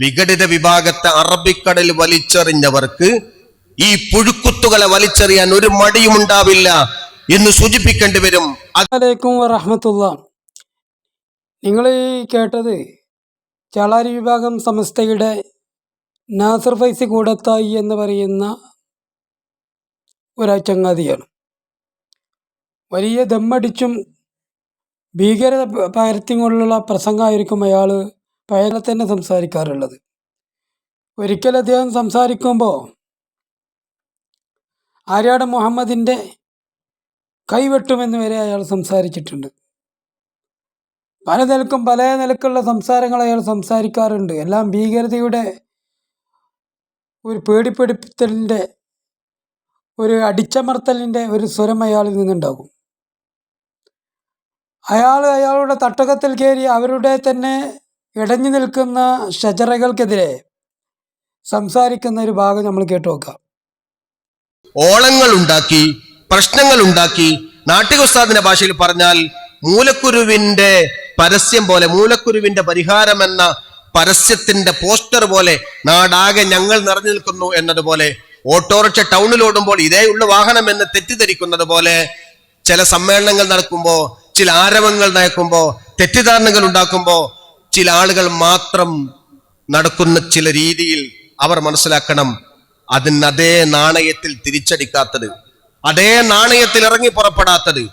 വിഘടിത വിഭാഗത്തെ അറബിക്കടൽ വലിച്ചെറിഞ്ഞവർക്ക് ഈ പുഴുക്കുത്തുകളെ വലിച്ചെറിയാൻ ഒരു മടിയും ഉണ്ടാവില്ല എന്ന് സൂചിപ്പിക്കേണ്ടി വരും. അത് അലൈക്കും വറഹമത്തുള്ള. നിങ്ങൾ കേട്ടത് ചാളാരി വിഭാഗം സംസ്ഥയുടെ നാസർ ഫൈസി കൂടത്തായി എന്ന് പറയുന്ന ഒരു ചങ്ങാതിയാണ്. വലിയ ദമ്മടിച്ചും ഭീകരത പാരത്യങ്ങളിലുള്ള പ്രസംഗമായിരിക്കും അയാൾ പഴയ തന്നെ സംസാരിക്കാറുള്ളത്. ഒരിക്കൽ അദ്ദേഹം സംസാരിക്കുമ്പോൾ ആര്യാട് മുഹമ്മദിന്റെ കൈവെട്ടുമെന്ന് വരെ അയാൾ സംസാരിച്ചിട്ടുണ്ട്. പല നിലക്കും പല നിലക്കുള്ള സംസാരങ്ങൾ അയാൾ സംസാരിക്കാറുണ്ട്. എല്ലാം ഭീകരതയുടെ ഒരു പേടിപ്പെടുത്തലിന്റെ ഒരു അടിച്ചമർത്തലിന്റെ ഒരു സ്വരം അയാളിൽ നിന്നുണ്ടാകും. അയാൾ അയാളുടെ തട്ടകത്തിൽ കയറി അവരുടെ തന്നെ ഇടഞ്ഞു നിൽക്കുന്ന ഷജറകൾക്കെതിരെ സംസാരിക്കുന്ന ഒരു ഭാഗം നമ്മൾ കേട്ടു നോക്കാം. ഓളങ്ങൾ ഉണ്ടാക്കി പ്രശ്നങ്ങൾ ഉണ്ടാക്കി നാട്ടികസ്താദിന്റെ ഭാഷയിൽ പറഞ്ഞാൽ മൂലക്കുരുവിന്റെ പരസ്യം പോലെ മൂലക്കുരുവിന്റെ പരിഹാരം എന്ന പരസ്യത്തിന്റെ പോസ്റ്റർ പോലെ നാടാകെ ഞങ്ങൾ നിറഞ്ഞു നിൽക്കുന്നു എന്നതുപോലെ ഓട്ടോറിക്ഷ ടൗണിൽ ഓടുമ്പോൾ ഇതേ ഉള്ള വാഹനം എന്ന് തെറ്റിദ്ധരിക്കുന്നത് പോലെ ചില സമ്മേളനങ്ങൾ നടക്കുമ്പോൾ ചില ആരവങ്ങൾ നയക്കുമ്പോൾ തെറ്റിദ്ധാരണകൾ ഉണ്ടാക്കുമ്പോ ചില ആളുകൾ മാത്രം നടക്കുന്ന ചില രീതിയിൽ അവർ മനസ്സിലാക്കണം അതിന് അതേ നാണയത്തിൽ തിരിച്ചടിക്കാത്തത് അതേ നാണയത്തിൽ ഇറങ്ങി പുറപ്പെടാത്തത്.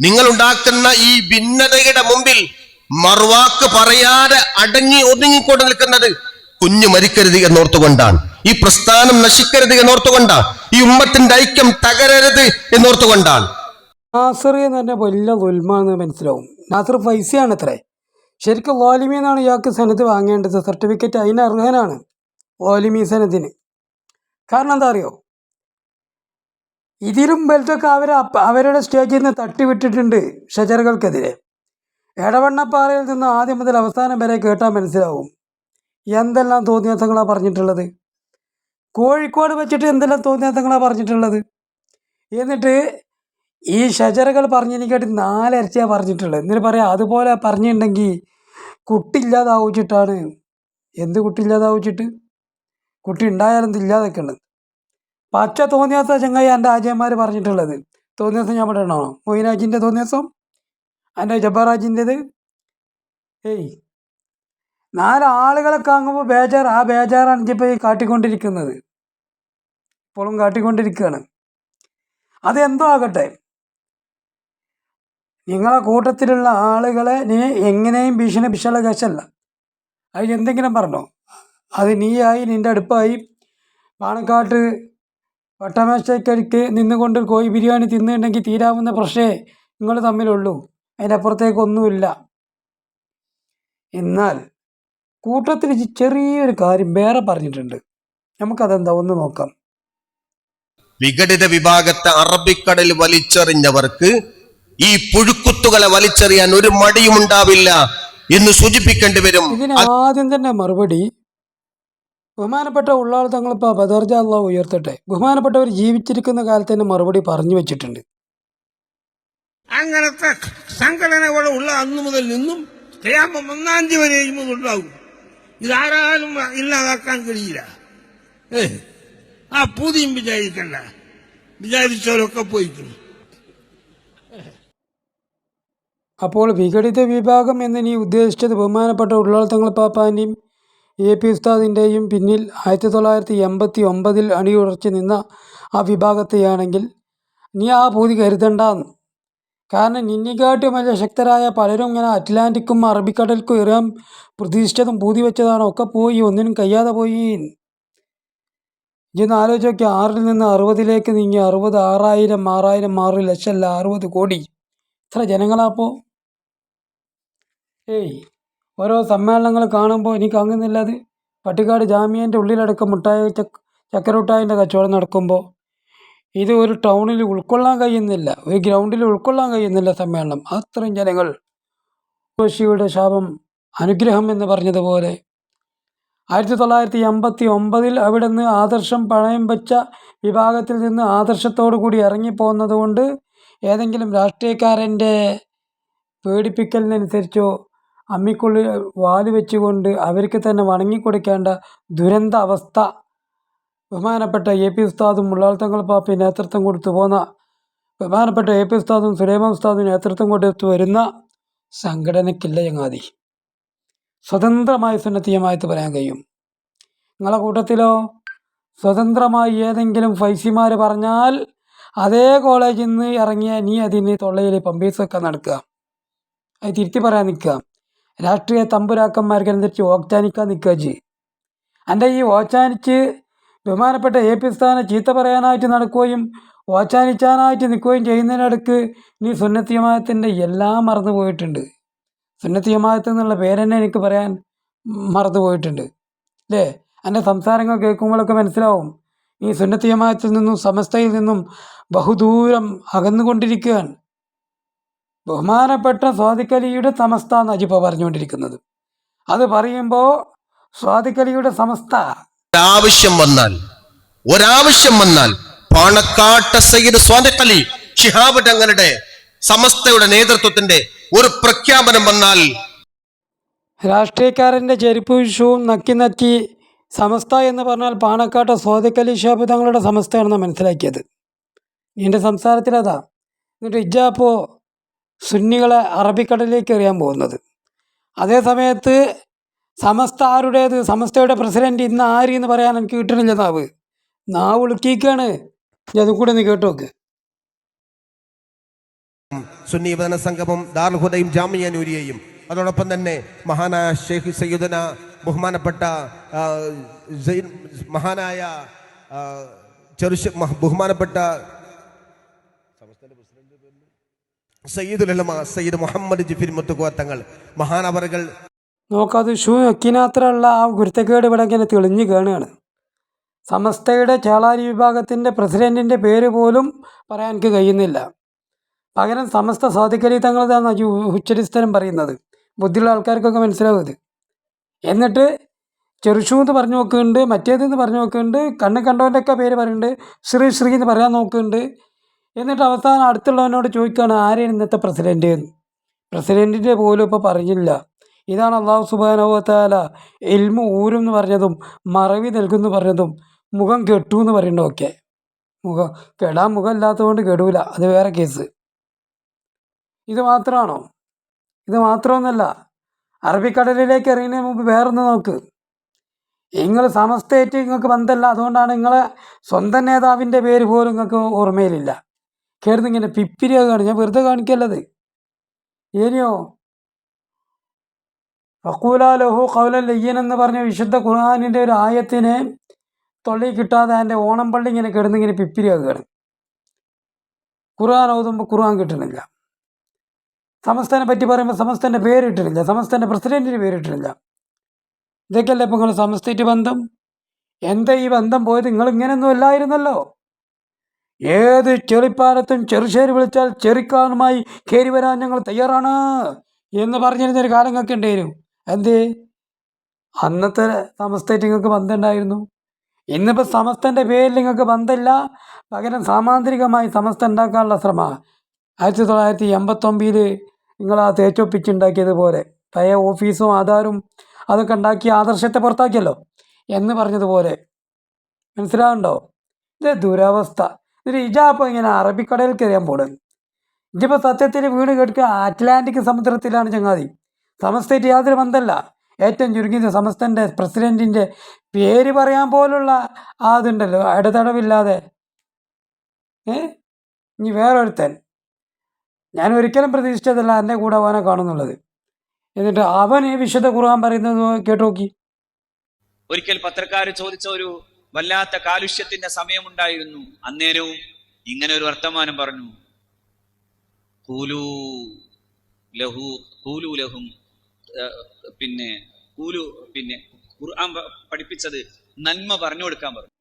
നിങ്ങൾ ഉണ്ടാക്കുന്ന ഈ ഭിന്നതയുടെ മുമ്പിൽ മറുവാക്ക് പറയാതെ അടങ്ങി ഒതുങ്ങിക്കൊണ്ട് നിൽക്കുന്നത് കുഞ്ഞു മരിക്കരുത് എന്നോർത്തുകൊണ്ടാണ്. ഈ പ്രസ്ഥാനം നശിക്കരുത് എന്നോർത്തുകൊണ്ടാണ്. ഈ ഉമ്മത്തിന്റെ ഐക്യം തകരരുത് എന്നോർത്തുകൊണ്ടാണ്. നാസർ എന്ന് വലിയ ദുൽമാണെന്ന് മനസ്സിലാവും. നാസർ പൈസയാണ് അത്രേ ശരിക്കും ലോലിമി എന്നാണ് ഇയാൾക്ക് സനത് വാങ്ങേണ്ടത്? സർട്ടിഫിക്കറ്റ് അതിന് അർഹനാണ് ലോലിമി സനത്തിന് കാരണം എന്താ അറിയോ? ഇതിലും വലുതൊക്കെ അവർ അവരുടെ സ്റ്റേജിൽ നിന്ന് തട്ടിവിട്ടിട്ടുണ്ട് ഷജറുകൾക്കെതിരെ. എടവണ്ണപ്പാറയിൽ നിന്ന് ആദ്യം മുതൽ അവസാനം വരെ കേട്ടാൽ മനസ്സിലാവും എന്തെല്ലാം തോന്നിയാസങ്ങളാണ് പറഞ്ഞിട്ടുള്ളത്. കോഴിക്കോട് വെച്ചിട്ട് എന്തെല്ലാം തോന്നിയാസങ്ങളാണ് പറഞ്ഞിട്ടുള്ളത്? എന്നിട്ട് ഈ ഷജറകൾ പറഞ്ഞതിനെക്കാട്ടി നാലരച്ചാണ് പറഞ്ഞിട്ടുള്ളത്. എന്നിട്ട് പറയാം അതുപോലെ പറഞ്ഞിട്ടുണ്ടെങ്കിൽ കുട്ടി ഇല്ലാതാവിച്ചിട്ടാണ് എന്ത് കുട്ടി ഇല്ലാതാവിച്ചിട്ട് കുട്ടി ഉണ്ടായാലും ഇല്ലാതൊക്കെ ഉണ്ട് പച്ച തോന്നിയാത്ത ചങ്ങായി എന്റെ ആചയന്മാർ പറഞ്ഞിട്ടുള്ളത്. തോന്നിയാസം ഞാൻ പറയണോ മൊയിനാജിന്റെ തോന്നിയാസം? എന്റെ ജബ്ബാറാജിന്റെത് ഏയ്. നാലാളുകളെ കാണുമ്പോൾ ബേജാർ ആ ബേജാറാണ് ഇപ്പോൾ ഈ കാട്ടിക്കൊണ്ടിരിക്കുന്നത്. ഇപ്പോഴും കാട്ടിക്കൊണ്ടിരിക്കുകയാണ് അതെന്തോ ആകട്ടെ? നിങ്ങളെ കൂട്ടത്തിലുള്ള ആളുകളെ നീ എങ്ങനെയും ഭീഷണി വിഷലകശല്ല അതിന് എന്തെങ്കിലും പറഞ്ഞോ? അത് നീയായി നിന്റെ അടുപ്പായി. പാണക്കാട്ട് വട്ടമേശക്കരിക്ക് നിന്നുകൊണ്ട് കോഴി ബിരിയാണി തിന്നിട്ടുണ്ടെങ്കിൽ തീരാവുന്ന പ്രശ്നേ നിങ്ങൾ തമ്മിലുള്ളൂ. അതിന്റെ അപ്പുറത്തേക്കൊന്നുമില്ല എന്നാൽ കൂട്ടത്തിൽ ചെറിയൊരു കാര്യം വേറെ പറഞ്ഞിട്ടുണ്ട്. നമുക്കതെന്താ? ഒന്ന് നോക്കാം. വിഘടിത വിഭാഗത്തെ അറബിക്കടൽ വലിച്ചെറിഞ്ഞവർക്ക് ഈ പുഴുക്കുത്തുകളെ വലിച്ചെറിയാൻ ഒരു മടിയും ഉണ്ടാവില്ല എന്ന് സൂചിപ്പിക്കേണ്ടി വരും. ആദ്യം തന്നെ മറുപടി ബഹുമാനപ്പെട്ട ഉള്ളാൾ തങ്ങളിപ്പോൾ ബദർജ അള്ളാഹ് ഉയർത്തട്ടെ. ബഹുമാനപ്പെട്ടവർ ജീവിച്ചിരിക്കുന്ന കാലത്ത് തന്നെ മറുപടി പറഞ്ഞു വെച്ചിട്ടുണ്ട്. അങ്ങനത്തെ സംഘടനകൾ ഉള്ള അന്ന് മുതൽ നിന്നും ക്യാമം ഒന്നാം തീയതി വരെയും ഉണ്ടാവും ഇതാരാലും ഇല്ലാതാക്കാൻ കഴിയില്ല. ഏ ആ പൂതിയും വിചാരിക്കണ്ട. വിചാരിച്ചവരൊക്കെ പോയിക്കുന്നു അപ്പോൾ വിഘടിത വിഭാഗം എന്ന് നീ ഉദ്ദേശിച്ചത് ബഹുമാനപ്പെട്ട ഉള്ളാൾ തങ്ങൾ പാപ്പാന്റെയും എ പി ഉസ്താദിന്റെയും പിന്നിൽ ആയിരത്തി തൊള്ളായിരത്തി എൺപത്തി ഒമ്പതിൽ അണിയുറച്ച് നിന്ന ആ വിഭാഗത്തെയാണെങ്കിൽ നീ ആ പൂതി കരുതണ്ടെന്ന്. കാരണം നിന്നിക്കാട്ടും വലിയ ശക്തരായ പലരും ഇങ്ങനെ അറ്റ്ലാന്റിക്കും അറബിക്കടൽക്കും ഇറാൻ പ്രതീക്ഷിച്ചതും പൂതി വെച്ചതാണ് ഒക്കെ പോയി ഒന്നിനും കഴിയാതെ പോയി. ഇന്ന് ആലോചിച്ച് ആറിൽ നിന്ന് അറുപതിലേക്ക് നീങ്ങി അറുപത് ആറായിരം ആറായിരം ആറ് ലക്ഷമല്ല അറുപത് കോടി. ഇത്ര ജനങ്ങളാപ്പോൾ ഏയ് ഓരോ സമ്മേളനങ്ങൾ കാണുമ്പോൾ എനിക്ക് അങ്ങനെയല്ലാതെ പട്ടിക്കാട് ജാമ്യന്റെ ഉള്ളിലടക്കം മുട്ടായി ചക്ക ചക്കരമുട്ടായിന്റെ കച്ചവടം നടക്കുമ്പോൾ ഇത് ഒരു ടൗണിൽ ഉൾക്കൊള്ളാൻ കഴിയുന്നില്ല. ഒരു ഗ്രൗണ്ടിൽ ഉൾക്കൊള്ളാൻ കഴിയുന്നില്ല സമ്മേളനം. അത്രയും ജനങ്ങൾ കോശിയുടെ ശാപം അനുഗ്രഹം എന്ന് പറഞ്ഞതുപോലെ. ആയിരത്തി തൊള്ളായിരത്തി എൺപത്തി ഒമ്പതിൽ അവിടെ നിന്ന് ആദർശം പണയം വെച്ച വിഭാഗത്തിൽ നിന്ന് ആദർശത്തോടു കൂടി ഇറങ്ങിപ്പോകുന്നത് കൊണ്ട് ഏതെങ്കിലും രാഷ്ട്രീയക്കാരന്റെ പേടിപ്പിക്കലിനനുസരിച്ചോ അമ്മിക്കുള്ളിൽ വാൽ വെച്ചുകൊണ്ട് അവർക്ക് തന്നെ വണങ്ങിക്കൊടുക്കേണ്ട ദുരന്ത അവസ്ഥ. ബഹുമാനപ്പെട്ട എ പി ഉസ്താദും മുള്ളാൾ തങ്ങൾ പാപ്പി നേതൃത്വം കൊടുത്തു പോന്ന ബഹുമാനപ്പെട്ട എ പി ഉസ്താദും സുലൈമാൻ ഉസ്താദും നേതൃത്വം കൊടുത്തു വരുന്ന സംഘടനയ്ക്കില്ല ചങ്ങാതി. സ്വതന്ത്രമായി സുന്നത്തീയമായിട്ട് പറയാൻ കഴിയും. നിങ്ങളെ കൂട്ടത്തിലോ സ്വതന്ത്രമായി ഏതെങ്കിലും ഫൈസിമാർ പറഞ്ഞാൽ അതേ കോളേജിൽ നിന്ന് ഇറങ്ങിയ നീ അതിന് തൊള്ളയിൽ പമ്പീസൊക്കെ നടക്കുക. അത് തിരുത്തി പറയാൻ നിൽക്കുക. രാഷ്ട്രീയ തമ്പുരാക്കന്മാർക്ക് അനുസരിച്ച് ഓച്ചാനിക്കാൻ നിൽക്കുക ചെയ്യും. ഈ ഓച്ചാനിച്ച് ബഹുമാനപ്പെട്ട എ പി സ്ഥാനം ചീത്ത പറയാനായിട്ട് നടക്കുകയും ഓച്ചാനിച്ചാനായിട്ട് നിൽക്കുകയും ചെയ്യുന്നതിനിടക്ക് നീ സുന്നത്തിയമായത്തിന്റെ എല്ലാം മറന്നു പോയിട്ടുണ്ട്. സുന്നത്തിയമായത്ത് എന്നുള്ള പേരെന്നെ എനിക്ക് പറയാൻ മറന്നു പോയിട്ടുണ്ട്. അല്ലേ? എന്റെ സംസാരങ്ങൾ കേൾക്കുമ്പോഴൊക്കെ മനസ്സിലാവും. ഈ സുന്നത്തിയമായത്തിൽ നിന്നും സമസ്തയിൽ നിന്നും ബഹുദൂരം അകന്നുകൊണ്ടിരിക്കുകയാണ്. ബഹുമാനപ്പെട്ട സ്വാദിക്കലിയുടെ സമസ്ത എന്ന് അജിപ്പ പറഞ്ഞുകൊണ്ടിരിക്കുന്നത്. അത് പറയുമ്പോൾ സ്വാദിക്കലിയുടെ സമസ്ത. ഒരാവശ്യം വന്നാൽ ഒരാവശ്യം വന്നാൽ പാണക്കാട്ട സയ്യിദ് സ്വാദിഖലി ഷിഹാബ് തങ്ങളുടെ സമസ്തയുടെ നേതൃത്വത്തിന്റെ ഒരു പ്രഖ്യാപനം വന്നാൽ രാഷ്ട്രീയക്കാരന്റെ ചെരുപ്പ് വിഷവും നക്കി നക്കി സമസ്ത എന്ന് പറഞ്ഞാൽ പാണക്കാട്ട സ്വാദിക്കലി ഷിഹാബ് തങ്ങളുടെ സമസ്തയാണെന്ന് മനസ്സിലാക്കിയത്. എന്റെ സംസാരത്തിലതാ. എന്നിട്ട് ഇജാപ്പോൾ സുന്നികളെ അറബിക്കടലിലേക്ക് എറിയാൻ പോകുന്നത്. അതേ സമയത്ത് സമസ്ത ആരുടേത് സമസ്തയുടെ പ്രസിഡന്റ് ഇന്ന് ആര് എന്ന് പറയാൻ എനിക്ക് കിട്ടണില്ല നാവ്. നാവ് ഉളുക്കിക്കാണ് ഞാൻ അതും കൂടെ ഒന്ന് കേട്ടോക്ക് സുന്നി യുവജന സംഗമം ദാർഹുദയും ജാമിയ നൂരിയയും അതോടൊപ്പം തന്നെ മഹാനായ ഷെയ്ഖ് സയ്യുദന ബഹുമാനപ്പെട്ട മഹാനായ ചെറുശ ബഹുമാനപ്പെട്ട സയ്യിദുൽ ഉലമ സയ്യിദ് മുഹമ്മദ് ജിഫിൻ തങ്ങൾ മഹാനവറുകൾ. നോക്കാതെ ഷൂ വെക്കിനാത്രമുള്ള ആ ഗുരുത്തക്കേട് ഇവിടെ ഇങ്ങനെ തെളിഞ്ഞു കാണുകയാണ് സമസ്തയുടെ ചേളാരി വിഭാഗത്തിന്റെ പ്രസിഡന്റിന്റെ പേര് പോലും പറയാൻ എനിക്ക് കഴിയുന്നില്ല. പകരം സമസ്ത സാധിക്കലി തങ്ങളതാണ് ഈ ഉച്ചരിസ്ഥലം പറയുന്നത്? ബുദ്ധിയുള്ള ആൾക്കാർക്കൊക്കെ മനസ്സിലാവുന്നത് എന്നിട്ട് ചെറുഷൂ എന്ന് പറഞ്ഞു നോക്കുന്നുണ്ട് മറ്റേതെന്ന് പറഞ്ഞു നോക്കുന്നുണ്ട് കണ്ണ് കണ്ടവന്റെയൊക്കെ പേര് പറയുന്നുണ്ട് ശ്രീ ശ്രീ എന്ന് പറയാൻ നോക്കുന്നുണ്ട്. എന്നിട്ട് അവസാനം അടുത്തുള്ളവനോട് ചോദിക്കുകയാണ് ആരെയാണ് ഇന്നത്തെ പ്രസിഡന്റ് എന്ന് പ്രസിഡന്റിന്റെ പോലും ഇപ്പോൾ പറഞ്ഞില്ല. ഇതാണ് അള്ളാഹു സുബാനോത്താല എൽമു ഊരും എന്ന് പറഞ്ഞതും മറവി നൽകുന്നു പറഞ്ഞതും മുഖം കെട്ടു എന്ന് പറയണ്ടൊക്കെ മുഖം കെടാൻ മുഖം ഇല്ലാത്തതുകൊണ്ട് കെടൂല. അത് വേറെ കേസ് ഇത് മാത്രമാണോ? ഇത് മാത്രമൊന്നുമല്ല. അറബിക്കടലിലേക്ക് എറിയുന്നതിന് മുമ്പ് വേറൊന്ന് നോക്ക്. നിങ്ങൾ സമസ്തയായിട്ട് നിങ്ങൾക്ക് ബന്ധമല്ല. അതുകൊണ്ടാണ് നിങ്ങളെ സ്വന്തം നേതാവിന്റെ പേര് പോലും നിങ്ങൾക്ക് ഓർമ്മയിലില്ല. കയറുന്ന ഇങ്ങനെ പിപ്പിരിയാകാണ് ഞാൻ വെറുതെ കാണിക്കല്ലത്. ഇനിയോ ഫക്കൂലാലഹു കൗലൻ ലയ്യൻ എന്ന് പറഞ്ഞ വിശുദ്ധ ഖുർആാനിന്റെ ഒരു ആയത്തിനെ തൊള്ളി കിട്ടാതെ അതിന്റെ ഓണം പള്ളി ഇങ്ങനെ കിടന്നിങ്ങനെ പിപ്പിരിയാകുകയാണ് ഖുർആൻ ഓതുമ്പോൾ ഖുർആൻ കിട്ടണില്ല. സമസ്തനെ പറ്റി പറയുമ്പോൾ സമസ്തന്റെ പേര് ഇട്ടിട്ടില്ല. സമസ്തന്റെ പ്രസിഡന്റിന് പേര് ഇട്ടിട്ടില്ല. ഇതൊക്കെയല്ലേ ഇപ്പോൾ നിങ്ങൾ സമസ്തയ്ക്ക് ബന്ധം? എന്താ ഈ ബന്ധം പോയത്? നിങ്ങൾ ഇങ്ങനെയൊന്നും അല്ലായിരുന്നല്ലോ. ഏത് ചെറിപ്പാലത്തും ചെറുശ്ശേരി വിളിച്ചാൽ ചെറിക്കാനുമായി കയറി വരാൻ ഞങ്ങൾ തയ്യാറാണ് എന്ന് പറഞ്ഞിരുന്നൊരു കാലം നിങ്ങൾക്ക് ഉണ്ടായിരുന്നു. എന്തേ? അന്നത്തെ സമസ്തയായിട്ട് നിങ്ങൾക്ക് ബന്ധമുണ്ടായിരുന്നു. ഇന്നിപ്പോൾ സമസ്തന്റെ പേരിൽ നിങ്ങൾക്ക് ബന്ധമില്ല. പകരം സാമാന്തരികമായി സമസ്ത ഉണ്ടാക്കാനുള്ള ശ്രമമാണ് ആയിരത്തി തൊള്ളായിരത്തി എൺപത്തൊമ്പതിൽ നിങ്ങൾ ആ തേച്ചൊപ്പിച്ചുണ്ടാക്കിയതുപോലെ പഴയ ഓഫീസും ആധാറും അതൊക്കെ ഉണ്ടാക്കി ആദർശത്തെ പുറത്താക്കിയല്ലോ എന്ന് പറഞ്ഞതുപോലെ. മനസ്സിലാവുണ്ടോ ഇത് ദുരവസ്ഥ. എന്നിട്ട് ഇജാപ്പ് ഇങ്ങനെ അറബിക്കടയിൽ കയറിയാൻ പോടും ഇതിപ്പോൾ സത്യത്തിൽ വീട് കേൾക്കുക അറ്റ്ലാന്റിക് സമുദ്രത്തിലാണ് ചങ്ങാതി. സമസ്തയ്ക്ക് യാതൊരു ബന്ധമല്ല ഏറ്റവും ചുരുങ്ങിയത് സമസ്തന്റെ പ്രസിഡന്റിന്റെ പേര് പറയാൻ പോലുള്ള ആ ഇതുണ്ടല്ലോ ഇടതടവില്ലാതെ ഏ? ഇനി വേറൊരുത്തൻ. ഞാൻ ഒരിക്കലും പ്രതീക്ഷിച്ചതല്ല എന്റെ കൂടെ അവനെ കാണുന്നുള്ളത്. എന്നിട്ട് അവൻ ഈ വിശുദ്ധ ഖുർആൻ പറയുന്നത് കേട്ടു നോക്കി. ഒരിക്കൽ പത്രക്കാർ ചോദിച്ച ഒരു വല്ലാത്ത കാലുഷ്യത്തിന്റെ സമയമുണ്ടായിരുന്നു. അന്നേരവും ഇങ്ങനെ ഒരു വർത്തമാനം പറഞ്ഞു. കൂലു ലഹു കൂലു ലഹും പിന്നെ കൂലു പിന്നെ ഖുർആൻ പഠിപ്പിച്ചത് നന്മ പറഞ്ഞു കൊടുക്കാൻ പറഞ്ഞു.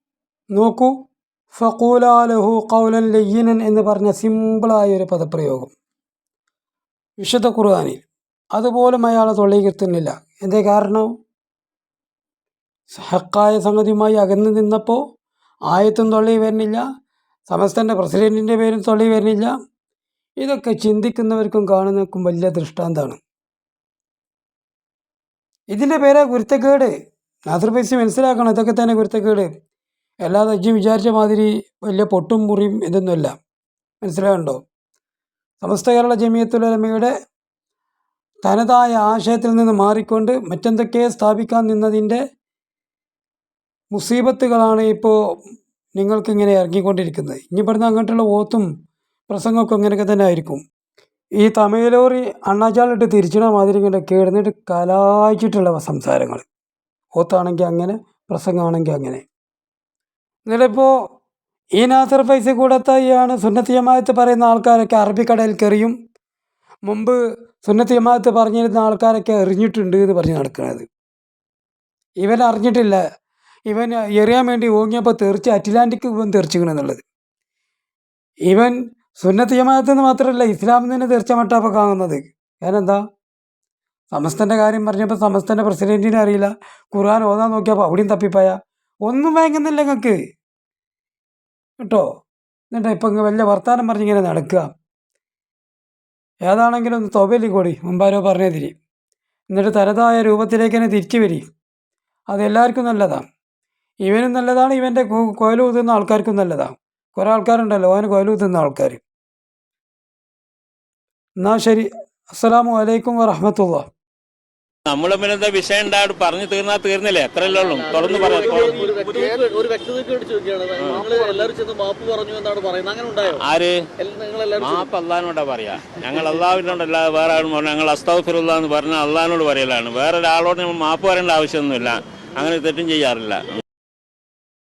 നോക്കൂ. ഫക്കൂലാലഹു കൗലൻ ലയ്യനൻ എന്ന് പറഞ്ഞ സിമ്പിളായ ഒരു പദപ്രയോഗം. വിശുദ്ധ ഖുർആാനിൽ. അതുപോലും അയാളെ തൊള്ളിക്കെത്തുന്നില്ല എന്തേ കാരണം? ഹക്കായ സംഗതിയുമായി അകന്നു നിന്നപ്പോൾ ആയത്തും തൊള്ളി വരുന്നില്ല സമസ്തന്റെ പ്രസിഡന്റിന്റെ പേരും തൊള്ളി വരുന്നില്ല. ഇതൊക്കെ ചിന്തിക്കുന്നവർക്കും കാണുന്നവർക്കും വലിയ ദൃഷ്ടാന്തമാണ്. ഇതിന്റെ പേരെ കുരുത്തക്കേട് നാസർ പൈസ മനസ്സിലാക്കണം ഇതൊക്കെ തന്നെ കുരുത്തക്കേട് അല്ലാതെ അജ്ജി വിചാരിച്ച മാതിരി വലിയ പൊട്ടും മുറിയും ഇതൊന്നുമല്ല. മനസ്സിലാകണ്ടോ സമസ്ത കേരള ജമിയത്തുലമയുടെ തനതായ ആശയത്തിൽ നിന്ന് മാറിക്കൊണ്ട് മറ്റെന്തൊക്കെ സ്ഥാപിക്കാൻ നിന്നതിന്റെ മുസീബത്തുകളാണ് ഇപ്പോൾ നിങ്ങൾക്കിങ്ങനെ ഇറങ്ങിക്കൊണ്ടിരിക്കുന്നത്. ഇനി ഇവിടുന്ന് അങ്ങോട്ടുള്ള ഓത്തും പ്രസംഗമൊക്കെ അങ്ങനെയൊക്കെ തന്നെ ആയിരിക്കും. ഈ തമിഴലോറി അണ്ണാച്ചാലിട്ട് തിരിച്ചിട മാതിരി ഇങ്ങനെ കേടുന്നിട്ട് കലായിച്ചിട്ടുള്ള സംസാരങ്ങൾ. ഓത്താണെങ്കിൽ അങ്ങനെ പ്രസംഗമാണെങ്കിൽ അങ്ങനെ. എന്നിട്ടിപ്പോൾ ഈ നാസർ ഫൈസ കൂടത്തായിയാണ് സുന്നത്ത് ജമാഅത്ത് പറയുന്ന ആൾക്കാരൊക്കെ അറബിക്കടയിൽ കയറിയും മുമ്പ് സുന്നത്ത് ജമാഅത്ത് പറഞ്ഞിരുന്ന ആൾക്കാരൊക്കെ എറിഞ്ഞിട്ടുണ്ട് എന്ന് പറഞ്ഞ് നടക്കുന്നത് ഇവൻ അറിഞ്ഞിട്ടില്ല. ഇവൻ എറിയാൻ വേണ്ടി ഓങ്ങിയപ്പോൾ തെറിച്ച് അറ്റ്ലാന്റിക് ഇവൻ തെറിച്ചിക്കണെന്നുള്ളത് ഇവൻ സുന്നത്ത് ജമാഅത്ത് എന്ന് മാത്രമല്ല ഇസ്ലാമിൽ നിന്ന് തീർച്ച മട്ടാപ്പോൾ കാണുന്നത്. കാരണം എന്താ സമസ്തന്റെ കാര്യം പറഞ്ഞപ്പോൾ സമസ്തന്റെ പ്രസിഡന്റിനെ അറിയില്ല. ഖുർആൻ ഓതാൻ നോക്കിയപ്പോൾ അവിടെയും തപ്പിപ്പോയ. ഒന്നും വാങ്ങുന്നില്ല നിങ്ങൾക്ക് കേട്ടോ? എന്നിട്ട് ഇപ്പം ഇങ്ങ് വലിയ വർത്തമാനം പറഞ്ഞിങ്ങനെ നടക്കുക. ഏതാണെങ്കിലും ഒന്ന് തൊബലി കൂടി മുമ്പാരോ പറഞ്ഞേ തിരി എന്നിട്ട് തനതായ രൂപത്തിലേക്ക് തന്നെ തിരിച്ചു വരി. അതെല്ലാവർക്കും നല്ലതാണ് ഇവനും നല്ലതാണ് ഇവന്റെ കോയിൽ ഊതുന്ന ആൾക്കാർക്കും നല്ലതാണ്. കുറേ ആൾക്കാരുണ്ടല്ലോ അവന് കോയിൽ ഊതുന്ന ആൾക്കാർ എന്നാ ശരി അസ്സലാമു അലൈക്കും വറഹമത്തുള്ള. നമ്മൾ എന്താ വിഷയം ഉണ്ടായിട്ട് പറഞ്ഞു തീർന്നാ തീർന്നില്ലേ? എത്രയല്ലേ ഉള്ളൂ. തുറന്നു പറയാം ഒരു വ്യക്തിക്ക് ഒരു വ്യക്തിക്ക് അടിച്ചു നോക്കിയാണ് എല്ലാവരും ചെന്ന് മാപ്പ് പറഞ്ഞു എന്നാണ് പറയുന്നത്. അങ്ങനെ ഉണ്ടായോ? ആര്? നിങ്ങൾ എല്ലാവരും മാപ്പ് അള്ളഹാനോടാ പറയാ. ഞങ്ങൾ അള്ളാഹുവിനോടല്ലാതെ വേറെ ആളും പറഞ്ഞു ഞങ്ങൾ അസ്തഫിറുള്ള എന്ന് പറഞ്ഞാൽ അള്ളഹാനോട് പറയലാണ്. വേറെ ഒരാളോട് നമ്മൾ മാപ്പ് പറയേണ്ട ആവശ്യമൊന്നുമില്ല. അങ്ങനെ തെറ്റും ചെയ്യാറില്ല.